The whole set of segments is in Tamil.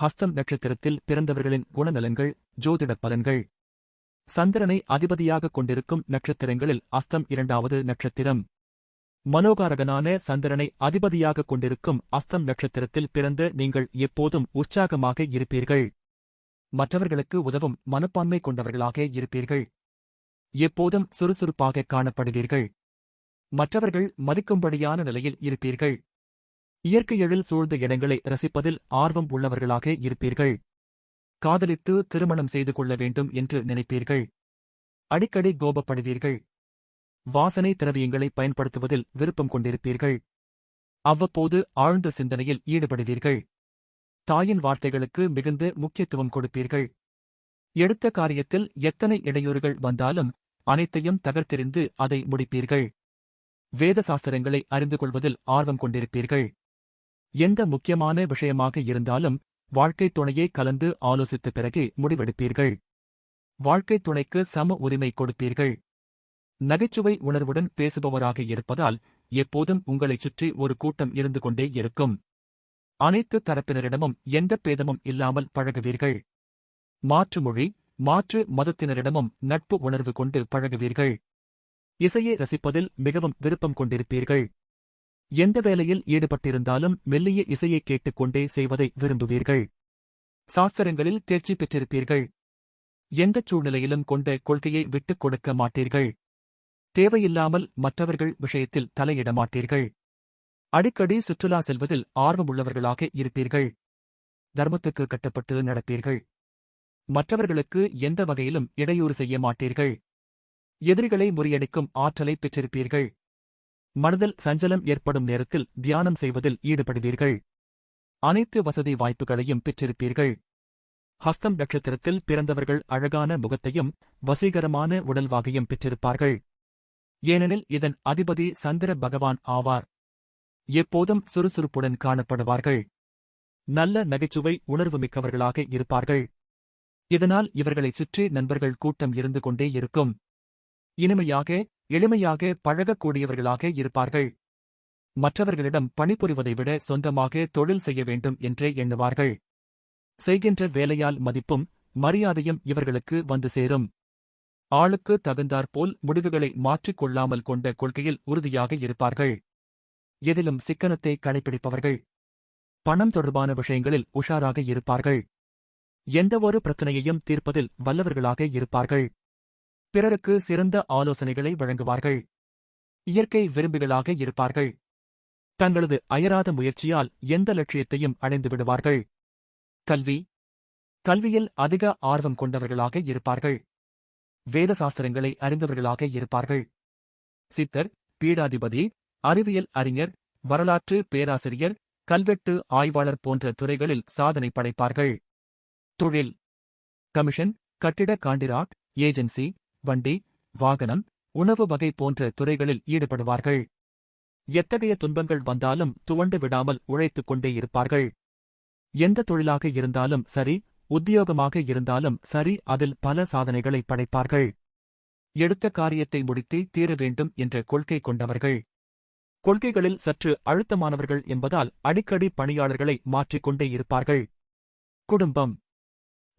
ஹஸ்தம் நட்சத்திரத்தில் பிறந்தவர்களின் குணநலன்கள் ஜோதிட பலன்கள். சந்திரனை அதிபதியாக கொண்டிருக்கும் நட்சத்திரங்களில் அஸ்தம் இரண்டாவது நட்சத்திரம். மனோகாரகனான சந்திரனை அதிபதியாக கொண்டிருக்கும் அஸ்தம் நட்சத்திரத்தில் பிறந்து நீங்கள் எப்போதும் உற்சாகமாக இருப்பீர்கள். மற்றவர்களுக்கு உதவும் மனப்பான்மை கொண்டவர்களாக இருப்பீர்கள். எப்போதும் சுறுசுறுப்பாக காணப்படுவீர்கள். மற்றவர்கள் மதிக்கும்படியான நிலையில் இருப்பீர்கள். இயற்கை எழில் சூழ்ந்த இடங்களை ரசிப்பதில் ஆர்வம் உள்ளவர்களாக இருப்பீர்கள். காதலித்து திருமணம் செய்து கொள்ள வேண்டும் என்று நினைப்பீர்கள். அடிக்கடி கோபப்படுவீர்கள். வாசனை திரவியங்களை பயன்படுத்துவதில் விருப்பம் கொண்டிருப்பீர்கள். அவ்வப்போது ஆழ்ந்த சிந்தனையில் ஈடுபடுவீர்கள். தாயின் வார்த்தைகளுக்கு மிகுந்த முக்கியத்துவம் கொடுப்பீர்கள். எடுத்த காரியத்தில் எத்தனை இடையூறுகள் வந்தாலும் அனைத்தையும் தகர்த்தெறிந்து அதை முடிப்பீர்கள். வேத சாஸ்திரங்களை அறிந்து கொள்வதில் ஆர்வம் கொண்டிருப்பீர்கள். எந்த முக்கியமான விஷயமாக இருந்தாலும் வாழ்க்கைத் துணையை கலந்து ஆலோசித்த பிறகு முடிவெடுப்பீர்கள். வாழ்க்கைத் துணைக்கு சம உரிமை கொடுப்பீர்கள். நகைச்சுவை உணர்வுடன் பேசுபவராக இருப்பதால் எப்போதும் உங்களைச் சுற்றி ஒரு கூட்டம் இருந்து கொண்டே இருக்கும். அனைத்து தரப்பினரிடமும் எந்த பேதமும் இல்லாமல் பழகுவீர்கள். மாற்று மொழி மாற்று மதத்தினரிடமும் நட்பு உணர்வு கொண்டு பழகுவீர்கள். இசையை ரசிப்பதில் மிகவும் விருப்பம் கொண்டிருப்பீர்கள். எந்த வேலையில் ஈடுபட்டிருந்தாலும் மெல்லிய இசையை கேட்டுக்கொண்டே செய்வதை விரும்புவீர்கள். சாஸ்திரங்களில் தேர்ச்சி பெற்றிருப்பீர்கள். எந்தச் சூழ்நிலையிலும் கொண்ட கொள்கையை விட்டுக் கொடுக்க மாட்டீர்கள். தேவையில்லாமல் மற்றவர்கள் விஷயத்தில் தலையிட மாட்டீர்கள். அடிக்கடி சுற்றுலா செல்வதில் ஆர்வமுள்ளவர்களாக இருப்பீர்கள். தர்மத்துக்கு கட்டப்பட்டு நடப்பீர்கள். மற்றவர்களுக்கு எந்த வகையிலும் இடையூறு செய்ய மாட்டீர்கள். எதிரிகளை முறியடிக்கும் ஆற்றலை பெற்றிருப்பீர்கள். மனதில் சஞ்சலம் ஏற்படும் நேரத்தில் தியானம் செய்வதில் ஈடுபடுவீர்கள். அனைத்து வசதி வாய்ப்புகளையும் பெற்றிருப்பீர்கள். ஹஸ்தம் நட்சத்திரத்தில் பிறந்தவர்கள் அழகான முகத்தையும் வசீகரமான உடல்வாகையும் பெற்றிருப்பார்கள். ஏனெனில் இதன் அதிபதி சந்திர பகவான் ஆவார். எப்போதும் சுறுசுறுப்புடன் காணப்படுவார்கள். நல்ல நகைச்சுவை உணர்வுமிக்கவர்களாக இருப்பார்கள். இதனால் இவர்களைச் சுற்றி நண்பர்கள் கூட்டம் இருந்து கொண்டே இருக்கும். இனிமையாக எளிமையாக பழகக்கூடியவர்களாக இருப்பார்கள். மற்றவர்களிடம் பணிபுரிவதை விட சொந்தமாக தொழில் செய்ய வேண்டும் என்றே எண்ணுவார்கள். செய்கின்ற வேலையால் மதிப்பும் மரியாதையும் இவர்களுக்கு வந்து சேரும். ஆளுக்கு தகுந்தாற்போல் முடிவுகளை மாற்றிக் கொள்ளாமல் கொண்ட கொள்கையில் உறுதியாக இருப்பார்கள். எதிலும் சிக்கனத்தை கடைபிடிப்பவர்கள் பணம் தொடர்பான விஷயங்களில் உஷாராக இருப்பார்கள். எந்தவொரு பிரச்சனையையும் தீர்ப்பதில் வல்லவர்களாக இருப்பார்கள். பிறருக்கு சிறந்த ஆலோசனைகளை வழங்குவார்கள். இயற்கை விரும்பிகளாக இருப்பார்கள். தங்களது அயராத முயற்சியால் எந்த லட்சியத்தையும் அடைந்து விடுவார்கள். கல்வி. கல்வியில் அதிக ஆர்வம் கொண்டவர்களாக இருப்பார்கள். வேத சாஸ்திரங்களை அறிந்தவர்களாக இருப்பார்கள். சித்தர் பீடாதிபதி அறிவியல் அறிஞர் வரலாற்று பேராசிரியர் கல்வெட்டு ஆய்வாளர் போன்ற துறைகளில் சாதனை படைப்பார்கள். தொழில். கமிஷன் கட்டிட காண்டிராக்ட் ஏஜென்சி வண்டி வாகனம் உணவு வகை போன்ற துறைகளில் ஈடுபடுவார்கள். எத்தகைய துன்பங்கள் வந்தாலும் துவண்டு விடாமல் உழைத்துக் கொண்டே இருப்பார்கள். எந்த தொழிலாக இருந்தாலும் சரி உத்தியோகமாக இருந்தாலும் சரி அதில் பல சாதனைகளை படைப்பார்கள். எடுத்த காரியத்தை முடித்தே தீர வேண்டும் என்ற கொள்கை கொண்டவர்கள். கொள்கைகளில் சற்று அழுத்தமானவர்கள் என்பதால் அடிக்கடி பணியாளர்களை மாற்றிக்கொண்டே இருப்பார்கள். குடும்பம்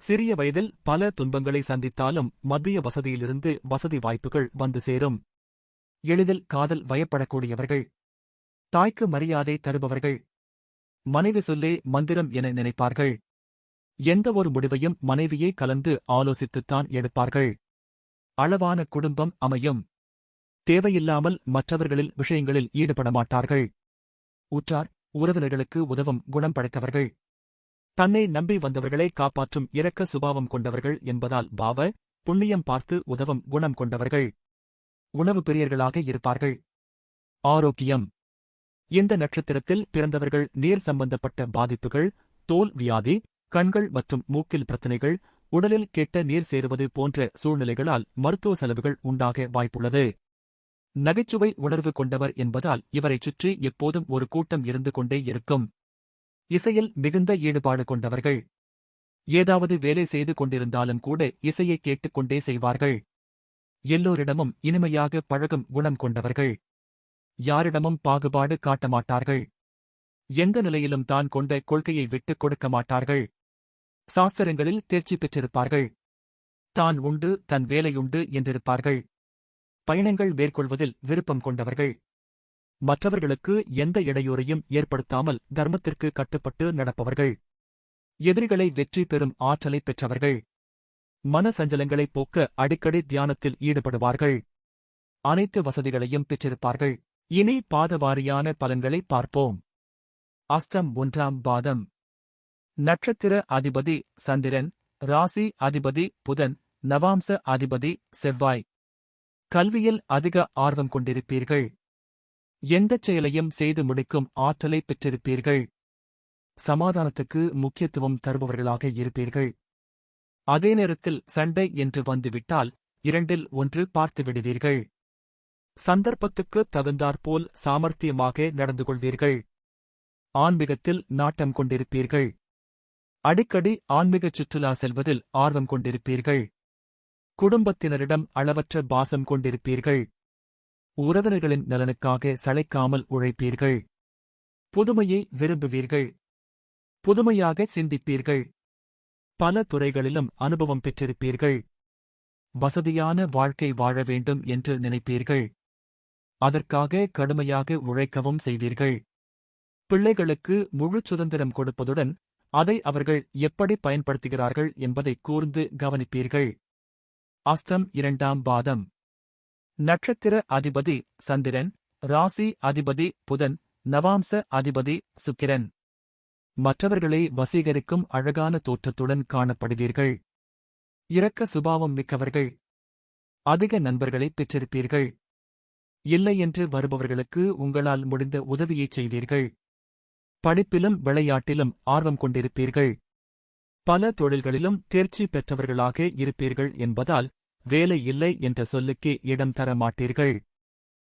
சிறிய வயதில் பல துன்பங்களை சந்தித்தாலும் மத்திய வசதியிலிருந்து வசதி வாய்ப்புகள் வந்து சேரும். எளிதில் காதல் வயப்படக்கூடியவர்கள். தாய்க்கு மரியாதை தருபவர்கள். மனைவி சொல்லே மந்திரம் என நினைப்பார்கள். எந்த ஒரு முடிவையும் மனைவியே கலந்து ஆலோசித்துத்தான் எடுப்பார்கள். அளவான குடும்பம் அமையும். தேவையில்லாமல் மற்றவர்களில் விஷயங்களில் ஈடுபட மாட்டார்கள் உற்றார் உறவினர்களுக்கு உதவும் குணம் படைத்தவர்கள். தன்னை நம்பி வந்தவர்களை காப்பாற்றும் இரக்க சுபாவம் கொண்டவர்கள் என்பதால் பாவ புண்ணியம் பார்த்து உதவும் குணம் கொண்டவர்கள் உணவு பிரியர்களாக இருப்பார்கள். ஆரோக்கியம். இந்த நட்சத்திரத்தில் பிறந்தவர்கள் நீர் சம்பந்தப்பட்ட பாதிப்புகள் தோல் வியாதி கண்கள் மற்றும் மூக்கில் பிரச்சனைகள் உடலில் கெட்ட நீர் சேருவது போன்ற சூழ்நிலைகளால் மருத்துவ செலவுகள் உண்டாக வாய்ப்புள்ளது. நகைச்சுவை உணர்வு கொண்டவர் என்பதால் இவரைச் சுற்றி எப்போதும் ஒரு கூட்டம் இருந்து கொண்டே இருக்கும். இசையில் மிகுந்த ஈடுபாடு கொண்டவர்கள். ஏதாவது வேலை செய்து கொண்டிருந்தாலும் கூட இசையை கேட்டுக்கொண்டே செய்வார்கள். எல்லோரிடமும் இனிமையாக பழகும் குணம் கொண்டவர்கள். யாரிடமும் பாகுபாடு காட்டமாட்டார்கள் எந்த நிலையிலும் தான் கொண்ட கொள்கையை விட்டுக் கொடுக்க மாட்டார்கள். சாஸ்திரங்களில் தேர்ச்சி பெற்றிருப்பார்கள். தான் உண்டு தன் வேலையுண்டு என்றிருப்பார்கள். பயணங்கள் மேற்கொள்வதில் விருப்பம் கொண்டவர்கள். மற்றவர்களுக்கு எந்த இடையூறையும் ஏற்படுத்தாமல் தர்மத்திற்கு கட்டுப்பட்டு நடப்பவர்கள். எதிரிகளை வெற்றி பெறும் ஆற்றலை பெற்றவர்கள். மன சஞ்சலங்களைப் போக்க அடிக்கடி தியானத்தில் ஈடுபடுவார்கள். அனைத்து வசதிகளையும் பெற்றிருப்பார்கள். இனி பாதவாரியான பலன்களை பார்ப்போம். அஸ்தம் ஒன்றாம் பாதம். நட்சத்திர அதிபதி சந்திரன் ராசி அதிபதி புதன் நவாம்ச அதிபதி செவ்வாய். கல்வியில் அதிக ஆர்வம் கொண்டிருப்பீர்கள். எந்தச் செயலையும் செய்து முடிக்கும் ஆற்றலை பெற்றிருப்பீர்கள். சமாதானத்துக்கு முக்கியத்துவம் தருபவர்களாக இருப்பீர்கள். அதே நேரத்தில் சண்டை என்று வந்துவிட்டால் இரண்டில் ஒன்று பார்த்து விடுவீர்கள். சந்தர்ப்பத்துக்கு தகுந்தாற்போல் சாமர்த்தியமாக நடந்து கொள்வீர்கள். ஆன்மீகத்தில் நாட்டம் கொண்டிருப்பீர்கள். அடிக்கடி ஆன்மீகச் சுற்றுலா செல்வதில் ஆர்வம் கொண்டிருப்பீர்கள். குடும்பத்தினரிடம் அளவற்ற பாசம் கொண்டிருப்பீர்கள். உறவினர்களின் நலனுக்காக சளைக்காமல் உழைப்பீர்கள். புதுமையை விரும்புவீர்கள். புதுமையாக சிந்திப்பீர்கள். பல துறைகளிலும் அனுபவம் பெற்றிருப்பீர்கள். வசதியான வாழ்க்கை வாழ வேண்டும் என்று நினைப்பீர்கள். அதற்காக கடுமையாக உழைக்கவும் செய்வீர்கள். பிள்ளைகளுக்கு முழு சுதந்திரம் கொடுப்பதுடன் அதை அவர்கள் எப்படி பயன்படுத்துகிறார்கள் என்பதை கூர்ந்து கவனிப்பீர்கள். அஸ்தம் இரண்டாம் பாதம். நட்சத்திர அதிபதி சந்திரன் ராசி அதிபதி புதன் நவாம்ச அதிபதி சுக்கிரன். மற்றவர்களை வசீகரிக்கும் அழகான தோற்றத்துடன் காணப்படுவீர்கள். இரக்க சுபாவம் மிக்கவர்கள். அதிக நண்பர்களை பெற்றிருப்பீர்கள். இல்லை என்று வருபவர்களுக்கு உங்களால் முடிந்த உதவியைச் செய்வீர்கள். படிப்பிலும் விளையாட்டிலும் ஆர்வம் கொண்டிருப்பீர்கள். பல தொழில்களிலும் தேர்ச்சி பெற்றவர்களாக இருப்பீர்கள் என்பதால் வேலை இல்லை என்ற சொல்லுக்கு இடம் தர மாட்டீர்கள்.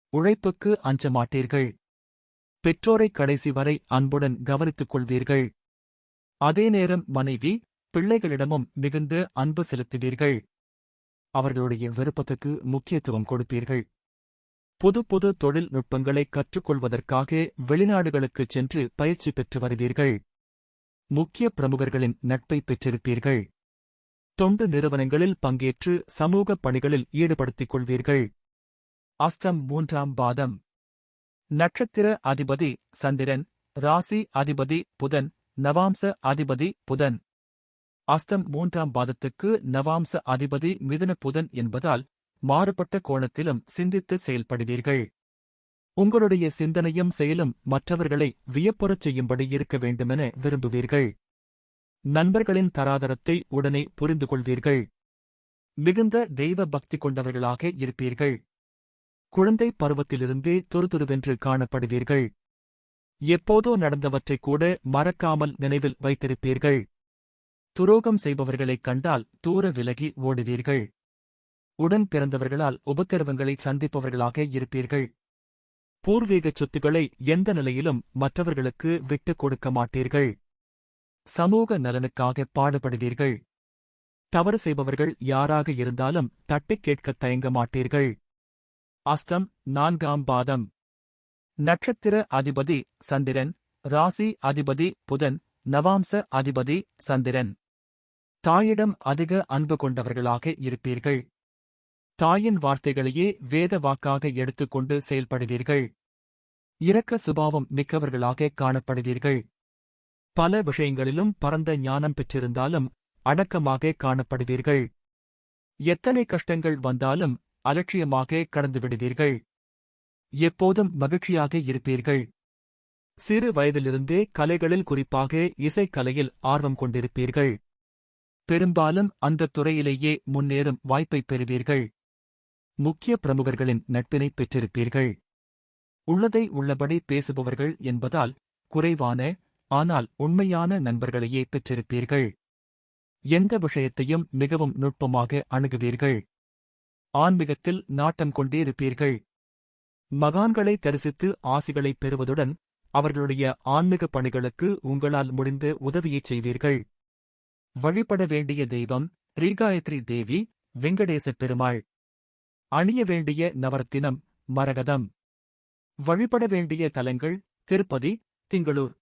உழைப்புக்கு அஞ்ச மாட்டீர்கள். பெற்றோரை கடைசி வரை அன்புடன் கவனித்துக் கொள்வீர்கள். அதே நேரம் மனைவி பிள்ளைகளிடமும் மிகுந்த அன்பு செலுத்துவீர்கள். அவர்களுடைய விருப்பத்துக்கு முக்கியத்துவம் கொடுப்பீர்கள். புது புது தொழில்நுட்பங்களை கற்றுக்கொள்வதற்காக வெளிநாடுகளுக்குச் சென்று பயிற்சி பெற்று வருவீர்கள். முக்கிய பிரமுகர்களின் நட்பை பெற்றிருப்பீர்கள். தொண்டு நிறுவனங்களில் பங்கேற்று சமூக பணிகளில் ஈடுபடுத்திக் கொள்வீர்கள். அஸ்தம் மூன்றாம் பாதம். நட்சத்திர அதிபதி சந்திரன் ராசி அதிபதி புதன் நவாம்ச அதிபதி புதன். அஸ்தம் மூன்றாம் பாதத்துக்கு நவாம்ச அதிபதி மிதுன புதன் என்பதால் மாறுபட்ட கோணத்திலும் சிந்தித்து செயல்படுவீர்கள். உங்களுடைய சிந்தனையும் செயலும் மற்றவர்களை வியப்புறச் செய்யும்படி இருக்க வேண்டுமென விரும்புவீர்கள். நண்பர்களின் தராதரத்தை உடனே புரிந்து கொள்வீர்கள் மிகுந்த தெய்வ பக்தி கொண்டவர்களாக இருப்பீர்கள். குழந்தை பருவத்திலிருந்தே துருதுருவென்று காணப்படுவீர்கள். எப்போதோ நடந்தவற்றைக் கூட மறக்காமல் நினைவில் வைத்திருப்பீர்கள். துரோகம் செய்பவர்களைக் கண்டால் தூர விலகி ஓடுவீர்கள். உடன் பிறந்தவர்களால் உபத்திரவங்களை சந்திப்பவர்களாக இருப்பீர்கள். பூர்வீகச் சொத்துக்களை எந்த நிலையிலும் மற்றவர்களுக்கு விட்டுக் கொடுக்க மாட்டீர்கள். சமூக நலனுக்காக பாடுபடுவீர்கள். தவறு செய்பவர்கள் யாராக இருந்தாலும் தட்டிக் கேட்கத் தயங்க மாட்டீர்கள் அஸ்தம் நான்காம் பாதம். நட்சத்திர அதிபதி சந்திரன் ராசி அதிபதி புதன் நவாம்ச அதிபதி சந்திரன். தாயிடம் அதிக அன்பு கொண்டவர்களாக இருப்பீர்கள். தாயின் வார்த்தைகளையே வேத வாக்காக எடுத்துக்கொண்டு செயல்படுவீர்கள். இரக்க சுபாவம் மிக்கவர்களாக காணப்படுவீர்கள். பல விஷயங்களிலும் பரந்த ஞானம் பெற்றிருந்தாலும் அடக்கமாக காணப்படுவீர்கள். எத்தனை கஷ்டங்கள் வந்தாலும் அலட்சியமாக கடந்து விடுவீர்கள் எப்போதும் மகிழ்ச்சியாக இருப்பீர்கள். சிறு வயதிலிருந்தே கலைகளில் குறிப்பாக இசைக்கலையில் ஆர்வம் கொண்டிருப்பீர்கள். பெரும்பாலும் அந்த துறையிலேயே முன்னேறும் வாய்ப்பைப் பெறுவீர்கள். முக்கிய பிரமுகர்களின் நட்பினைப் பெற்றிருப்பீர்கள். உள்ளதை உள்ளபடி பேசுபவர்கள் என்பதால் குறைவான ஆனால் உண்மையான நண்பர்களையே பெற்றிருப்பீர்கள். எந்த விஷயத்தையும் மிகவும் நுட்பமாக அணுகுவீர்கள். ஆன்மீகத்தில் நாட்டம் கொண்டிருப்பீர்கள் மகான்களை தரிசித்து ஆசிகளைப் பெறுவதுடன் அவர்களுடைய ஆன்மீக பணிகளுக்கு உங்களால் முடிந்த உதவியைச் செய்வீர்கள். வழிபட வேண்டிய தெய்வம் ரீகாயத்ரி தேவி வெங்கடேசப் பெருமாள். அணிய வேண்டிய நவரத்தினம் மரகதம். வழிபட வேண்டிய தலங்கள் திருப்பதி திங்களூர்.